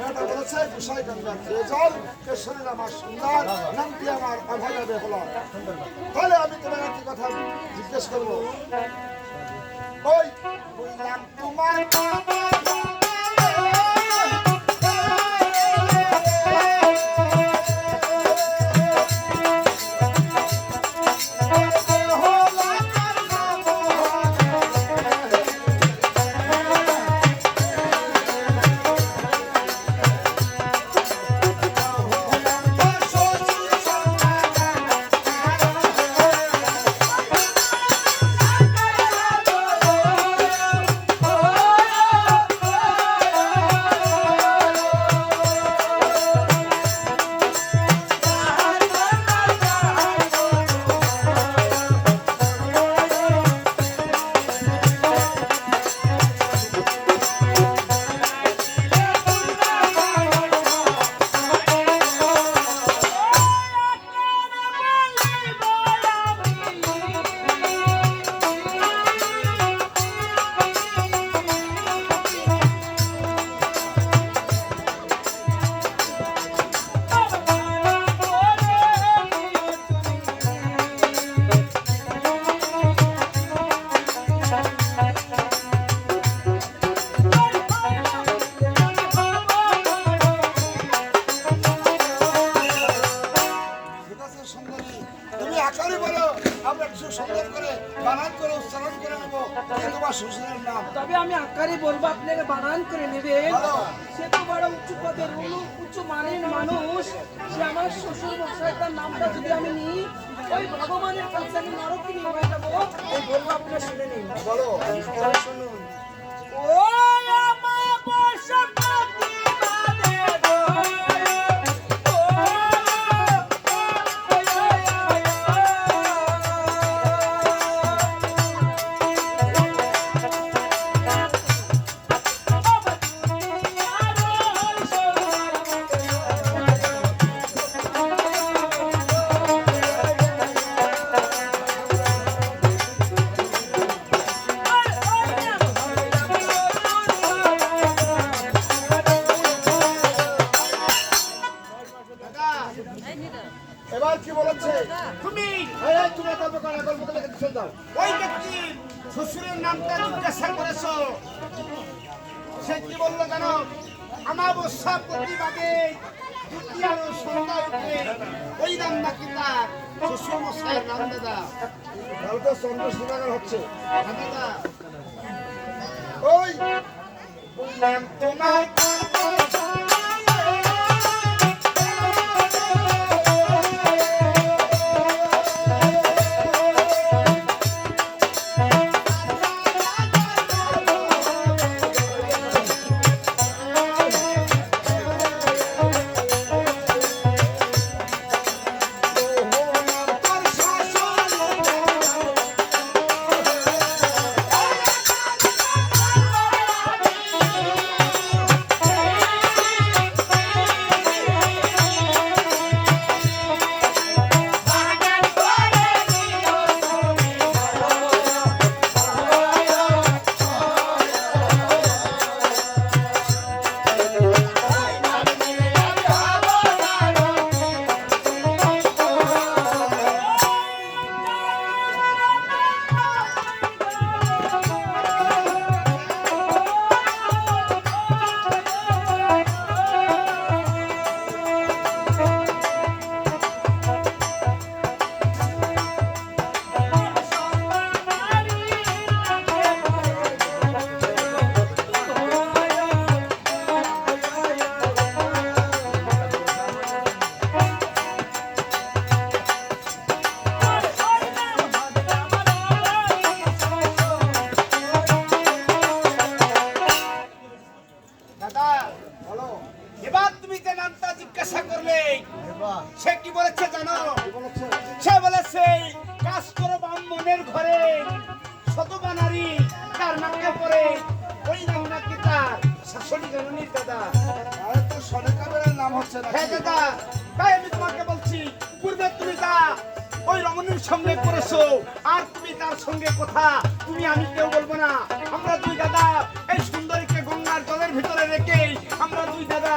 মেয়েটা বলেছে, বিষয় গঙ্গা জল কেশরীর আমার সুন্দর, নামটি আমার অভাবে হলো তাহলে আমি তোমার একটি কথা জিজ্ঞেস করব। ওই তোমার নেব তোমার শ্বশুরের নাম তবে আমি আকারে বলব আপনাকে বানান করে নেবেন। সে তো বড় উঁচু পদের উঁচু মানের মানুষ। সে আমার শ্বশুর মশাই তার নামটা যদি আমি নিই ওই ভগবানের কাছে আমি নরকে নিয়ে যাব। এই বলব আপনারা শুনে নিন। বলো। শুনুন ও আমার তুমি তুমি গল্প করো গল্প করে লিখে দাও। ওই ব্যক্তি শ্বশুরের নামটা জিজ্ঞাসা করেছ। সে কি বলল জানো? আমাবস্যা প্রতিবাদে দ্বিতীয় সন্ধ্যা উঠে ওই নাম নাকি তার? শ্বশুর মশাইয়ের নাম দাদা। তাহলে তো চন্দ্রশেখর হচ্ছে। হ্যাঁ দাদা। ওই, বললাম, তোমার আমরা দুই দাদা।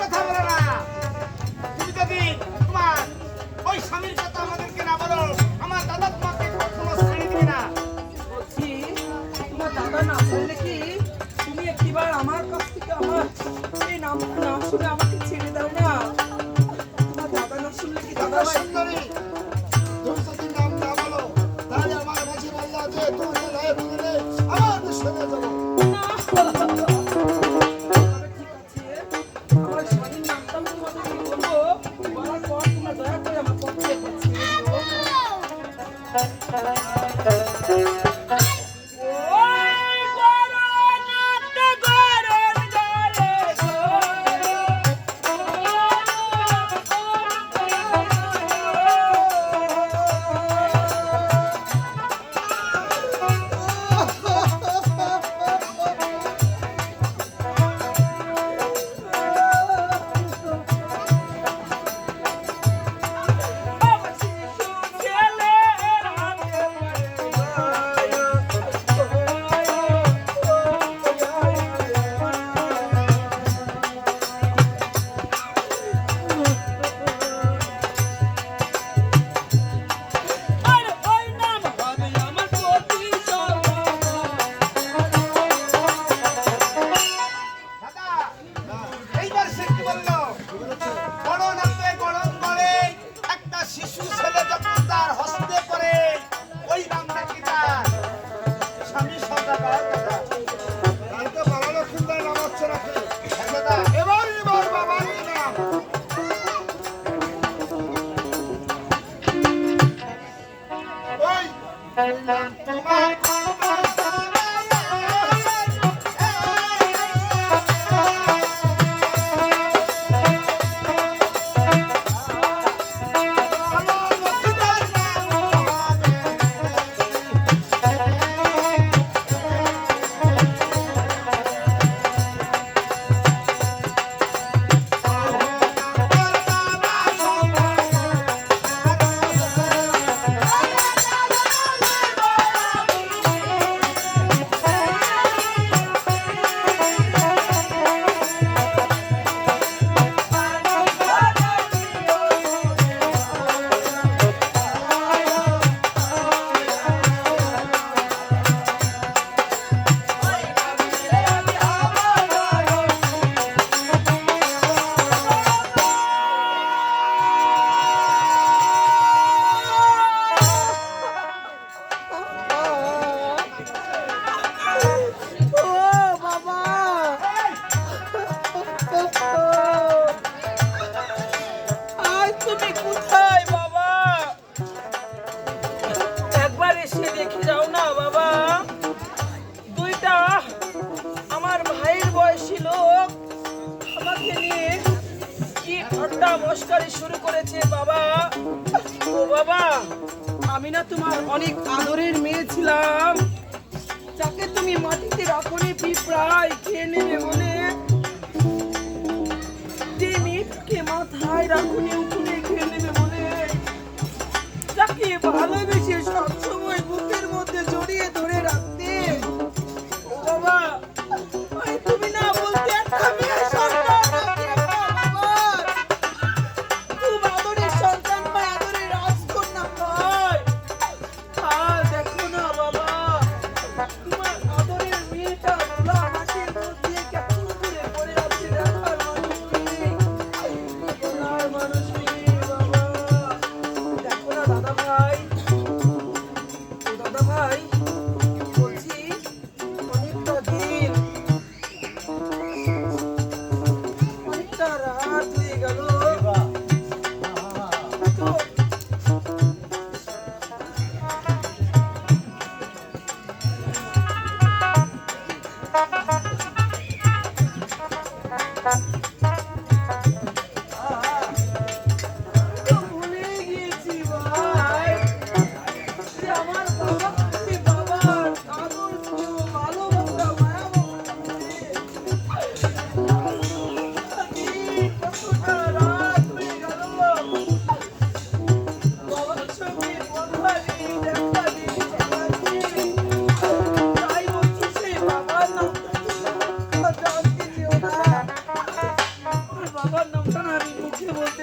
কথা বলো না। তুমি যদি তোমার ওই স্বামীর কথা আমাদেরকে না বলো আমার দাদা তোমাকে কখনো ছেড়ে দিবে না। বলছি তোমার দাদা না বললে কি তুমি একটিবার আমার কাছ থেকে আমার এই নাম না শুনে আমাকে ছেড়ে দাও না? তোমার দাদা না শুনলে কি দাদা সুন্দরী। Apa. বাবা, আমি না তোমার অনেক আদরের মেয়ে ছিলাম। যাকে তুমি মাটিতে রাখনে, পিঁপড়ায় খেয়ে নেবে বলে যে মেয়েটাকে মাথায় রাখনে উঠে খেয়ে নেবে বলে যাকে ভালোবেসে সবসময় বুকের মধ্যে জড়িয়ে বলতে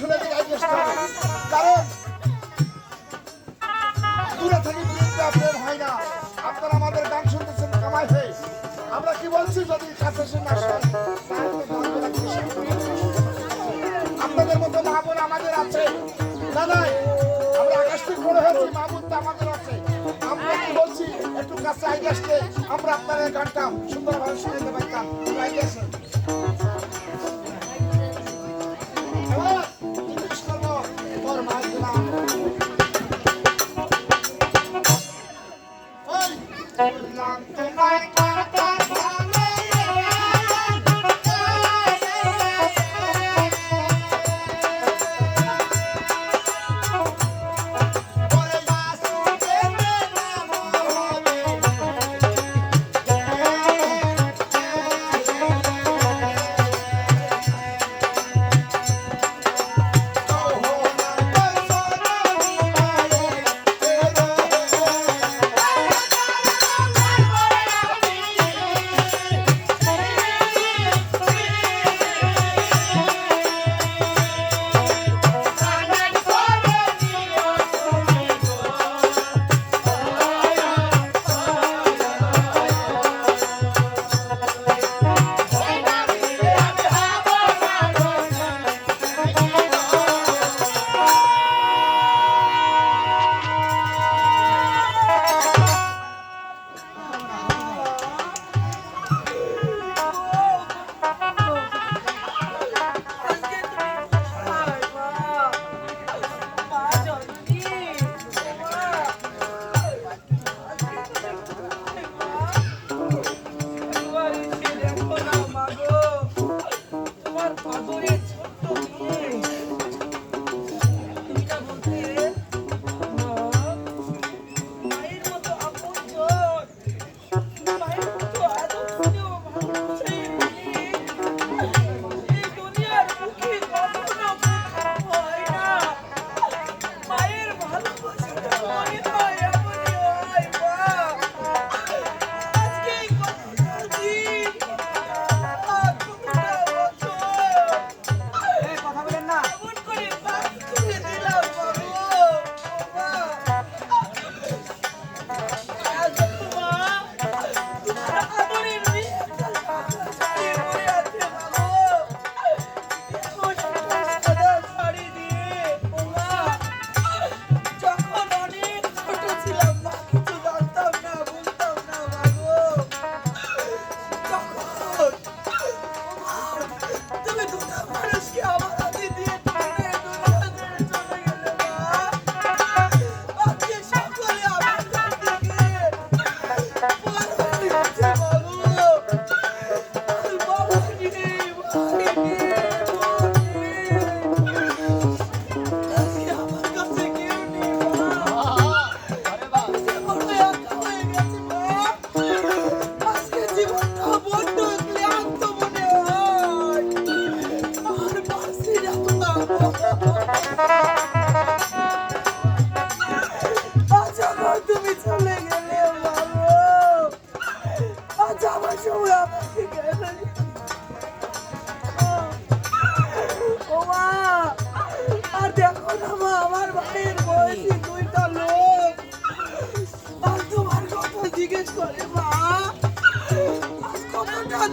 শুনে আজকে কারণ দূরে থেকে বিরুদ্ধে আপনার হয় না। আপনারা আমাদের গান শুনতেছেন কামাই হয়ে আমরা কি বলছি যদি কাছে শুনে? আপনাদের মতো আমাদের আছে। না আমরা আকাশ থেকে হয়েছি তো আমাদের আছে। আমরা কি বলছি? একটু কাছে আগে আসতে আমরা আপনাদের গানটা সুন্দরভাবে শুনে tanto.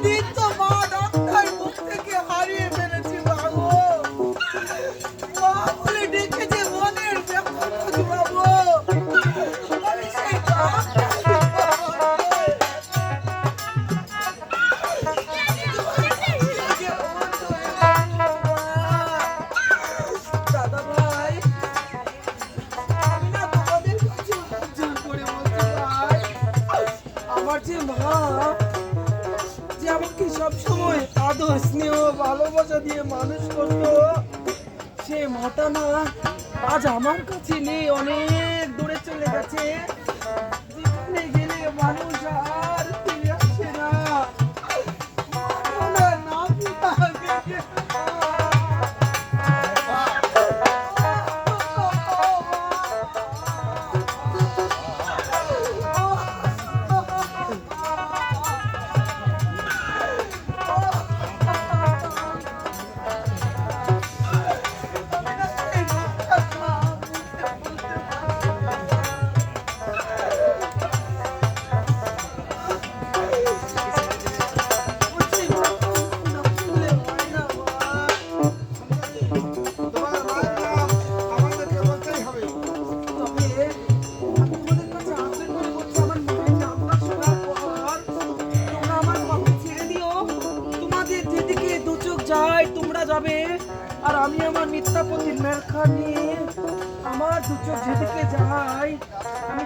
bandit. চোখ যেদিকে যাই আমি